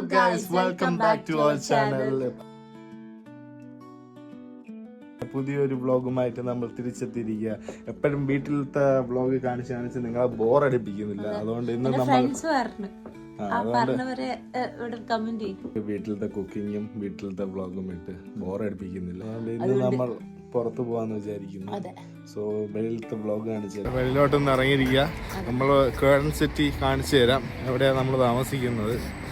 Guys welcome back to our channel പുതിയൊരു വ്ളോഗുമായിട്ട് നമ്മൾ തിരിച്ചെത്തിയിരിക്കുക. എപ്പോഴും വീട്ടിലത്തെ വ്ളോഗ് കാണിച്ച് കാണിച്ച് നിങ്ങളെ ബോറടിപ്പിക്കുന്നില്ല അതുകൊണ്ട് ഇന്ന് നമ്മൾ വീട്ടിലത്തെ കുക്കിങ്ങും വീട്ടിലത്തെ വ്ളോഗും ഇട്ട് ബോറടിപ്പിക്കുന്നില്ല അതുകൊണ്ട് ഇന്ന് നമ്മൾ പുറത്തു പോവാന്ന് വിചാരിക്കുന്നു. അതെ. സോ വെളിയിലത്തെ വ്ളോഗ് കാണിച്ചു തരാം. വെളിയിലോട്ടൊന്ന് ഇറങ്ങിയിരിക്കുക. നമ്മൾ കേരൻ സിറ്റി കാണിച്ചു തരാം. എവിടെയാണ് നമ്മൾ താമസിക്കുന്നത്?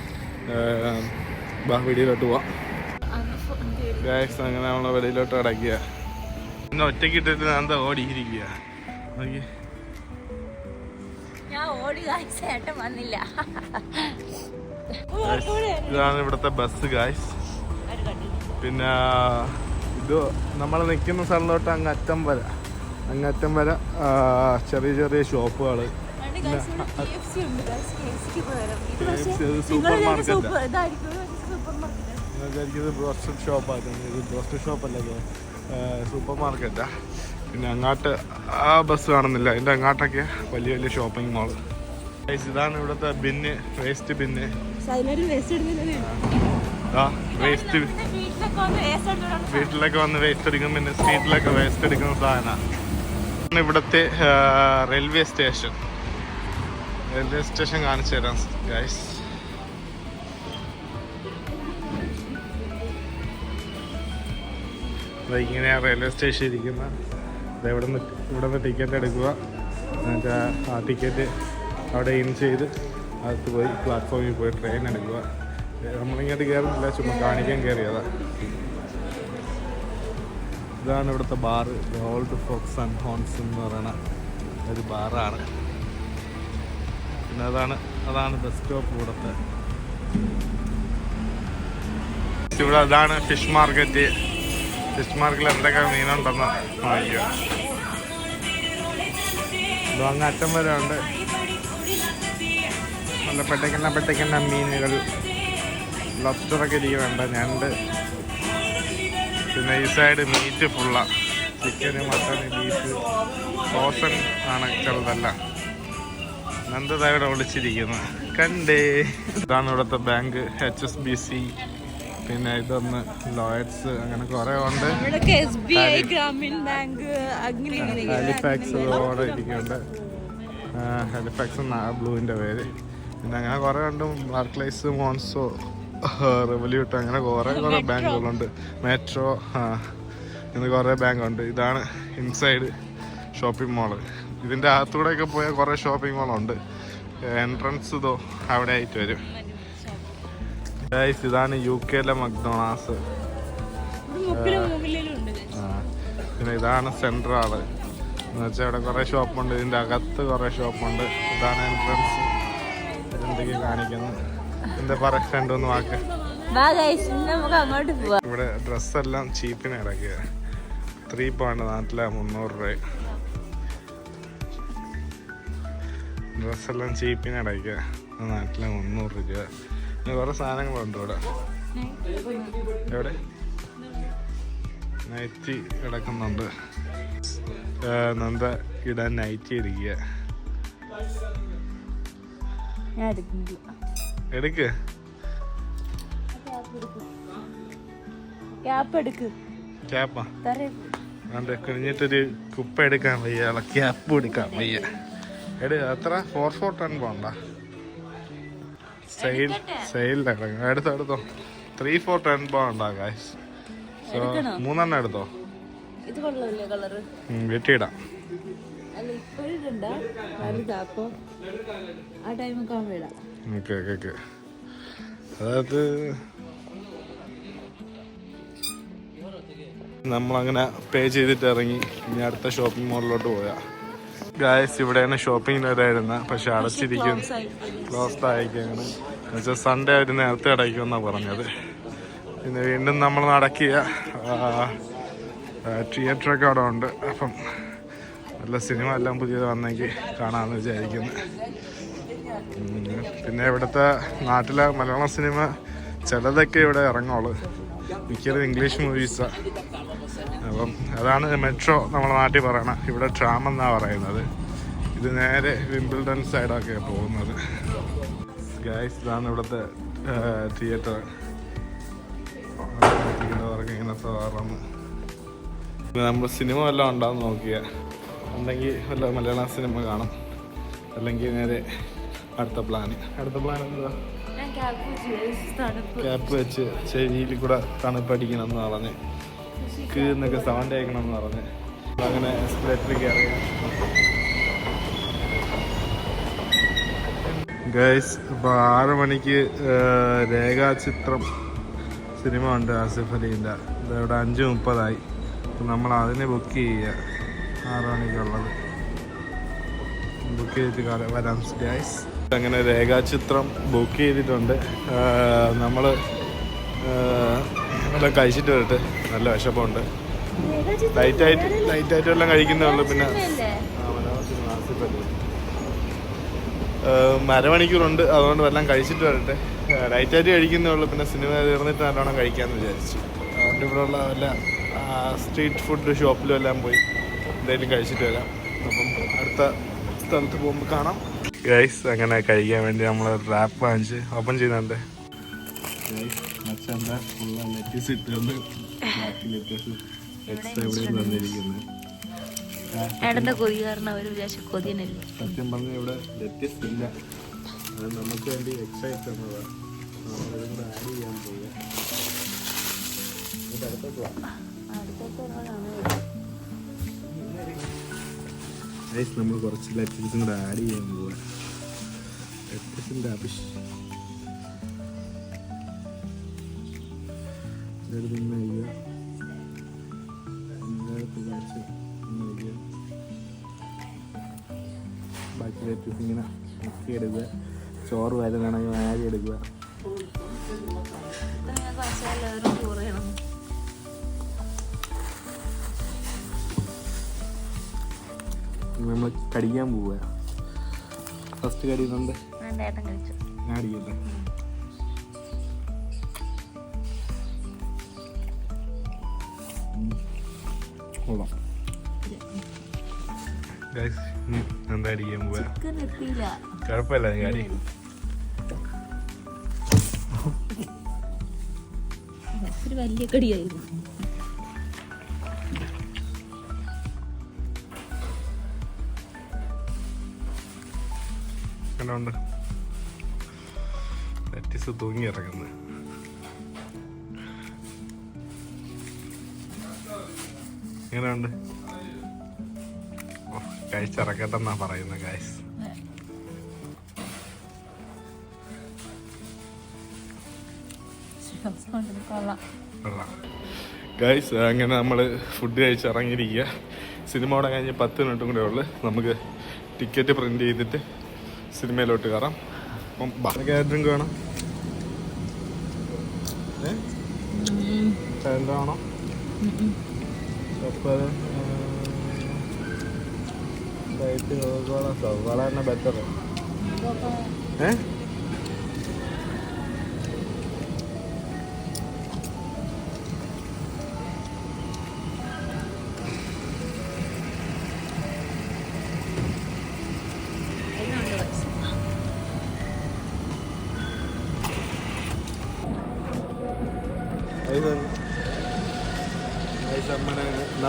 ബാ വീഡിയോയിലോട്ട് പോവാം. ഗായസ് അങ്ങനെ നമ്മളെ വെളിയിലോട്ട് അടയ്ക്കുക പിന്നെ ഒറ്റയ്ക്ക് ഇട്ടിട്ട് ഞാൻ എന്താ ഓടിയിരിക്കുക ഇതാണ് ഇവിടുത്തെ ബസ് ഗായ്സ് പിന്നെ ഇത് നമ്മൾ നിൽക്കുന്ന സ്ഥലത്തോട്ട് അങ്ങ് അറ്റം വരെ. അങ്ങറ്റം വരെ ചെറിയ ചെറിയ ഷോപ്പുകൾ ബ്രോസ്റ്റഡ് ഷോപ്പായിരുന്നു ഇത് ബ്രോസ്റ്റഡ് ഷോപ്പല്ല സൂപ്പർ മാർക്കറ്റാ. പിന്നെ അങ്ങോട്ട് ആ ബസ് കാണുന്നില്ല. എന്റെ അങ്ങോട്ടൊക്കെ വലിയ വലിയ ഷോപ്പിംഗ് മാൾ. ഇതാണ് ഇവിടുത്തെ ബിന്ന് വേസ്റ്റ് ബിന്ന്. വേസ്റ്റ് വീട്ടിലൊക്കെ വന്ന് വേസ്റ്റ് എടുക്കും. പിന്നെ സ്ട്രീറ്റിലൊക്കെ വേസ്റ്റ് എടുക്കുന്ന സാധനമാണ് ഇവിടുത്തെ റെയിൽവേ സ്റ്റേഷൻ റെയിൽവേ സ്റ്റേഷൻ കാണിച്ചു തരാം ഗൈസ് ഇങ്ങനെയാ റെയിൽവേ സ്റ്റേഷൻ ഇരിക്കുന്ന ദേ ഇവിടെ നിന്ന് ഇവിടെ നിന്ന് ടിക്കറ്റ് എടുക്കുക. എന്നിട്ട് ആ- ടിക്കറ്റ് അവിടെ ഇൻ ചെയ്ത് അകത്ത് പോയി പ്ലാറ്റ്ഫോമിൽ പോയി ട്രെയിൻ എടുക്കുക. നമ്മളിങ്ങോട്ട് കയറുന്നില്ല ചുമ്മാ കാണിക്കാൻ കയറിയതാ ഇതാണ് ഇവിടുത്തെ bar Old Fox and Hounds എന്ന് പറയുന്ന ഒരു ബാറാണ് പിന്നെ അതാണ് അതാണ് ബസ് സ്റ്റോപ്പ് ഇവിടുത്തെ. ഇവിടെ അതാണ് ഫിഷ് മാർക്കറ്റ് ഫിഷ് മാർക്കറ്റിൽ എന്തൊക്കെ മീനുണ്ടെന്ന് നോക്കുക അങ്ങ് അറ്റം വരെ ഉണ്ട്. നല്ല പെട്ടക്കണ്ണ പെട്ടക്കണ്ണ മീനുകൾ ലബ്സ്റ്ററൊക്കെ ഇരിക്കുന്നുണ്ട്. ഞണ്ട്. പിന്നെ ഈ സൈഡ് മീറ്റ് ഫുള്ള ചിക്കന് മട്ടൺ ബീഫ് റോസൺ ആണ് ചെറുതെല്ലാം. നന്ദത ഇവിടെ വിളിച്ചിരിക്കുന്നു കണ്ടേ. ഇതാണ് ഇവിടുത്തെ bank H S B C പിന്നെ ഇതൊന്ന് ലോയേഴ്സ് അങ്ങനെ കുറെ ഉണ്ട്. ഹാലിഫാക്സ് അവിടെ ഇരിക്കുന്നുണ്ട്. ഹാലിഫാക്സ് ബ്ലൂവിന്റെ പേര്. പിന്നെ അങ്ങനെ കുറേ ഉണ്ട്. ബാർക്ലൈസ് മോൺസോ റെവല്യൂട്ട് അങ്ങനെ കുറേ കുറേ ബാങ്കുകളുണ്ട്. മെട്രോ ഇങ്ങനെ കുറേ ബാങ്കുണ്ട്. ഇതാണ് ഇൻസൈഡ് ഷോപ്പിംഗ് മാൾ ഇതിന്റെ അകത്തൂടെയൊക്കെ പോയ കുറേ ഷോപ്പിംഗ് മാളുണ്ട് എൻട്രൻസ് ഇതോ അവിടെ ആയിട്ട് വരും ഇതാണ് യു കെയിലെ ആ. പിന്നെ ഇതാണ് സെൻട്രാൾ എന്ന് വെച്ചാൽ ഇവിടെ കുറേ ഷോപ്പുണ്ട് ഇതിന്റെ അകത്ത് കുറേ ഷോപ്പുണ്ട് ഇതാണ് എൻട്രൻസ് ഇതെന്തൊക്കെ കാണിക്കുന്നത് എന്താ പറ രണ്ടൂന്ന് വാക്ക്. ഇവിടെ ഡ്രസ്സെല്ലാം ചീപ്പിന് ഇറക്കിയ ത്രീ പോയിന്റ് നാട്ടിലെ മുന്നൂറ് രൂപ. ഡ്രസ്സെല്ലാം ചീപ്പിന് അടയ്ക്കുക നാട്ടിലെ മുന്നൂറ് രൂപ. പിന്നെ കുറേ സാധനങ്ങളുണ്ട് ഇവിടെ. എവിടെ? നൈറ്റി കിടക്കുന്നുണ്ട്. നന്ദ ഇടാൻ നൈറ്റി ഇരിക്കുക എടുക്ക്. ക്യാപ്പ് കുപ്പ എടുക്കാൻ വയ്യ. ക്യാപ്പ് എടുക്കാൻ വയ്യ. എട് എത്ര? Four for ten pound. Sale സെയിലിലിറങ്ങും എടുത്തോ എടുത്തോ. Three for ten pound guys so മൂന്നെണ്ണം എടുത്തോ. വെട്ടിയിടാം. അതായത് നമ്മളങ്ങനെ പേ ചെയ്തിട്ട് ഇറങ്ങി ഇനി അടുത്ത ഷോപ്പിംഗ് മോളിലോട്ട് പോയാ. ഗായസ് ഇവിടെയാണ് ഷോപ്പിംഗ് വരായിരുന്ന പക്ഷെ അടച്ചിരിക്കും ക്ലോസ്ഡ് ആയിരിക്കുകയാണ് എന്നുവെച്ചാൽ സൺഡേ ആയിട്ട് നേരത്തെ അടയ്ക്കുമെന്നാണ് പറഞ്ഞത്. പിന്നെ വീണ്ടും നമ്മൾ നടക്കിയ തിയേറ്ററൊക്കെ അവിടെ ഉണ്ട്. അപ്പം നല്ല സിനിമ എല്ലാം പുതിയത് വന്നെങ്കിൽ കാണാമെന്ന് വിചാരിക്കുന്നു. പിന്നെ ഇവിടുത്തെ നാട്ടിലെ മലയാളം സിനിമ ചിലതൊക്കെ ഇവിടെ ഇറങ്ങുള്ളൂ. മിക്കതും ഇംഗ്ലീഷ് മൂവീസാണ് അപ്പം അതാണ് മെട്രോ നമ്മളെ നാട്ടിൽ പറയണ. ഇവിടെ ട്രാം എന്നാണ് പറയുന്നത്. ഇത് നേരെ വിംബിൾഡൺ സൈഡൊക്കെ പോകുന്നത്. ഗൈസ് ഇതാണ് ഇവിടുത്തെ തിയേറ്റർ ഇങ്ങനത്തെ തുറന്ന് നമ്മൾ സിനിമ വല്ലതും ഉണ്ടാവും നോക്കിയ. ഉണ്ടെങ്കിൽ വല്ല മലയാളം സിനിമ കാണും. അല്ലെങ്കിൽ നേരെ അടുത്ത പ്ലാന് അടുത്ത പ്ലാൻ എന്താ? ക്യാപ്പ് വെച്ച് ചെവിയിൽ കൂടെ തണുപ്പടിക്കണം എന്ന് പറഞ്ഞ്. കീന്നൊക്കെ സൗണ്ട് കേൾക്കണം എന്ന് പറഞ്ഞ്. അങ്ങനെ എസ്കലേറ്ററിൽ കയറി ഗൈസ് ഇപ്പൊ ആറ് മണിക്ക് രേഖാചിത്രം സിനിമ ഉണ്ട് ആസിഫ് അലീന്റെ. ഇവിടെ അഞ്ച് മുപ്പതായി. അപ്പം നമ്മൾ അതിനെ ബുക്ക് ചെയ്യുക. ആറ് മണിക്കുള്ളത്. ബുക്ക് ചെയ്തിട്ട് വരാം ഗൈസ് അങ്ങനെ രേഖാചിത്രം ബുക്ക് ചെയ്തിട്ടുണ്ട്. നമ്മൾ എല്ലാം കഴിച്ചിട്ട് വരട്ടെ. നല്ല വിശപ്പുണ്ട്. ലൈറ്റായിട്ട് ലൈറ്റായിട്ട് എല്ലാം കഴിക്കുന്നേ ഉള്ളൂ പിന്നെ മരമണിക്കൂറുണ്ട് അതുകൊണ്ട് വല്ലതും കഴിച്ചിട്ട് വരട്ടെ. ലൈറ്റ് ആയിട്ട് കഴിക്കുന്നേ ഉള്ളൂ പിന്നെ സിനിമ തീർന്നിട്ട് നല്ലോണം കഴിക്കാമെന്ന് വിചാരിച്ചു. അതുകൊണ്ട് ഇവിടെ ഉള്ള വല്ല സ്ട്രീറ്റ് ഫുഡ് ഷോപ്പിലും എല്ലാം പോയി എന്തെങ്കിലും കഴിച്ചിട്ട് വരാം. അപ്പം അടുത്ത സ്ഥലത്ത് പോകുമ്പോൾ കാണാം. ഗൈസ് അങ്ങനെ കഴിക്കാൻ വേണ്ടി നമ്മൾ റാപ്പ് വാങ്ങിച്ച് ഓപ്പൺ ചെയ്യുന്നുണ്ട്. അച്ഛന്റെ ഫുള്ള ലെറ്റീസ് ഇട്ടുണ്ട് ബാക്കി ലെറ്റീസ് എക്സ്ട്രാ ഇവിടെ തന്നിരിക്കുന്നത് ഏടന്റെ കൊതി കാരണം അവർ വിചാരിച്ച കൊതിയനല്ലേ സത്യം പറഞ്ഞ ഇവിടെ ലെറ്റീസ് ഇല്ല അത് നമുക്ക് വേണ്ടി എക്സൈറ്റ് തന്നതാണ് നമ്മളിതും കൂടെ ആഡ് ചെയ്യാൻ പോവുക. ഇത് അടുത്തോട്ട് വാ. Guys, നമ്മൾ കുറച്ച് ലെറ്റീസും കൂടെ ആഡ് ചെയ്യാൻ പോവുക. ലെറ്റീസിന്റെ അഭിഷ് ഇതെടുത്ത് ഇങ്ങനെ വയ്ക്കുക ഇതിനകത്ത് കുറച്ച് ഇങ്ങനെ വയ്ക്കുക ബാക്കി ലെറ്റീസ് ഇങ്ങനെ മുക്കി എടുക്കുക ചോറ് വരുന്നതാണെങ്കിൽ ആരി എടുക്കുക നമ്മൾ കടിക്കാൻ പോവുക ഫസ്റ്റ് കടിയുന്നുണ്ട് വേണ്ട ഏട്ടൻ ഞാൻ അടിക്കട്ടെ. കൊള്ളാം എന്താ അടിക്കാൻ പോവാ കുഴപ്പമില്ല ഞാൻ ഒരു വലിയ കടിയായിരുന്നു. ലെറ്റീസ് തൂങ്ങി ഇറങ്ങുന്നത് എങ്ങനെയുണ്ട്? കഴിച്ചിറക്കട്ടെന്നാ പറയുന്നത് ഗായ്സ് ഗായ്സ് അങ്ങനെ നമ്മൾ ഫുഡ് കഴിച്ച് ഇറങ്ങിയിരിക്കുക സിനിമ അവിടെ കഴിഞ്ഞ് പത്ത് മിനിറ്റും കൂടെ ഉള്ളു. നമുക്ക് ടിക്കറ്റ് പ്രിന്റ് ചെയ്തിട്ട് സിനിമയിലോട്ട് കയറാം. അപ്പം ക്യാരക്ടറും വേണം? ഏ? വേണം അപ്പോൾ ഡയറ്റ് സവാള തന്നെ ബെറ്റർ ഏ?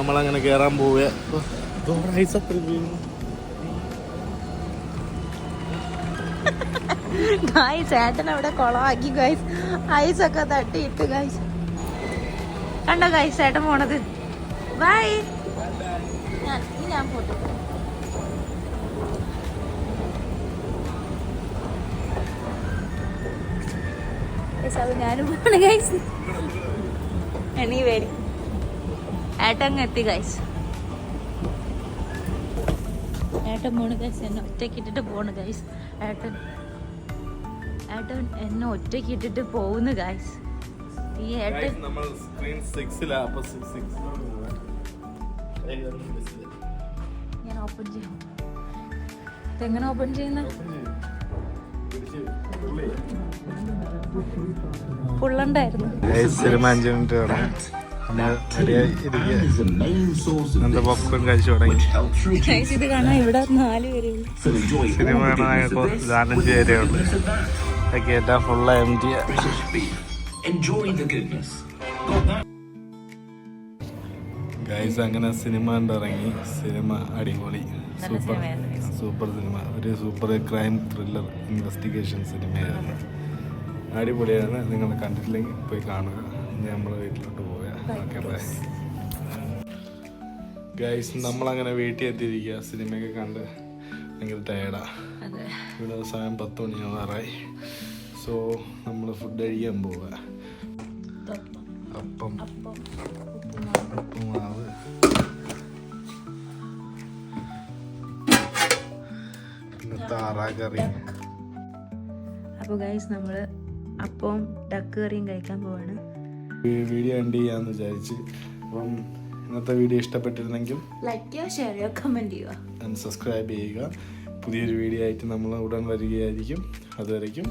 നമ്മളങ്ങനെ കേറാൻ പോവുക. ഗായ്സ് ഏട്ടൻ അവിടെ കുളമാക്കി ഗായ്സ് ഐസ് ഒക്കെ തട്ടിയിട്ട് ഗായ്സ് കണ്ടോ ഗായ്സ് ഏട്ടൻ പോണത്? ബൈ ഞാൻ പോട്ടെ. ഞാനും പോണ ഗൈസ് എണീ വേടി ഏട്ടങ്ങ് എത്തി ഗൈസ് ഏട്ടൻ പോണ് ഗൈസ് എന്നെ ഒറ്റയ്ക്ക് ഇട്ടിട്ട് പോണ് ഗൈസ് ഏട്ടൻ ഏട്ടൻ എന്നെ ഒറ്റയ്ക്ക് ഇട്ടിട്ട് പോകുന്നു ഗൈസ് ഈ ഏട്ടൻ ഞാൻ ഓപ്പൺ ചെയ്യാം. ഇതെങ്ങനെ ഓപ്പൺ ചെയ്യുന്ന? പുള്ളണ്ടായിരുന്നു. സിനിമ അഞ്ച് മിനിറ്റ് വേണം നമ്മൾ എന്താ പോപ്കോൺ കഴിച്ചു തുടങ്ങി? സിനിമ കാണാൻ നാലഞ്ച് ഫുള്ള എം ടി ഗൈസ് അങ്ങനെ സിനിമ കണ്ടിറങ്ങി. സിനിമ അടിപൊളി. സൂപ്പർ. Super cinema. ഒരു സൂപ്പർ ക്രൈം ത്രില്ലർ ഇൻവെസ്റ്റിഗേഷൻ സിനിമയായിരുന്നു. അടിപൊളിയാണ്. നിങ്ങൾ കണ്ടിട്ടില്ലെങ്കിൽ പോയി കാണുക. നമ്മൾ വീട്ടിലോട്ട് ബൈ ഗൈസ് നമ്മളങ്ങനെ വീട്ടിൽ എത്തിയിരിക്കുക സിനിമയൊക്കെ കണ്ട് ഭയങ്കര ടയർഡാ ഇവിടെ സമയം പത്ത് മണിയാവാറായി സോ നമ്മൾ ഫുഡ് കഴിക്കാൻ പോവുക അപ്പം. ഉപ്പുമാവ്. പിന്നെ താറാകറി. അപ്പോൾ ഗൈസ് നമ്മൾ അപ്പവും ഡക്ക് കറിയും കഴിക്കാൻ പോവാണ്. വീഡിയോ എൻഡ് ചെയ്യാന്ന് വിചാരിച്ച്. അപ്പം ഇന്നത്തെ വീഡിയോ ഇഷ്ടപ്പെട്ടിരുന്നെങ്കിൽ ലൈക്ക് ചെയ്യുക ഷെയർ ചെയ്യുക കമന്റ് ചെയ്യുക സബ്സ്ക്രൈബ് ചെയ്യുക. പുതിയൊരു വീഡിയോ ആയിട്ട് നമ്മൾ ഉടൻ വരികയായിരിക്കും. അതുവരയ്ക്കും